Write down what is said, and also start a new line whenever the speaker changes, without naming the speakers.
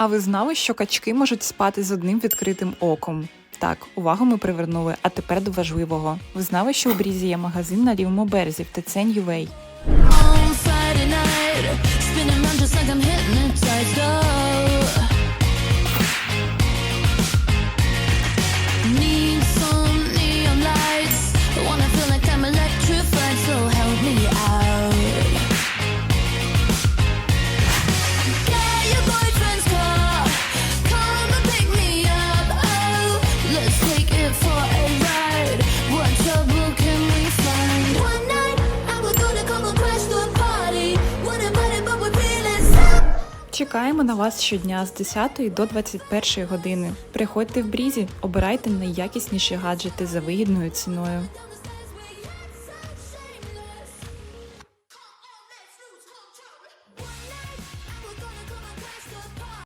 А ви знали, що качки можуть спати з одним відкритим оком? Так, увагу ми привернули, а тепер до важливого. Ви знали, що у Брізі є магазин на лівому березі в ТЦ UA? Чекаємо на вас щодня з 10 до 21 години. Приходьте в Брізі, обирайте найякісніші гаджети за вигідною ціною.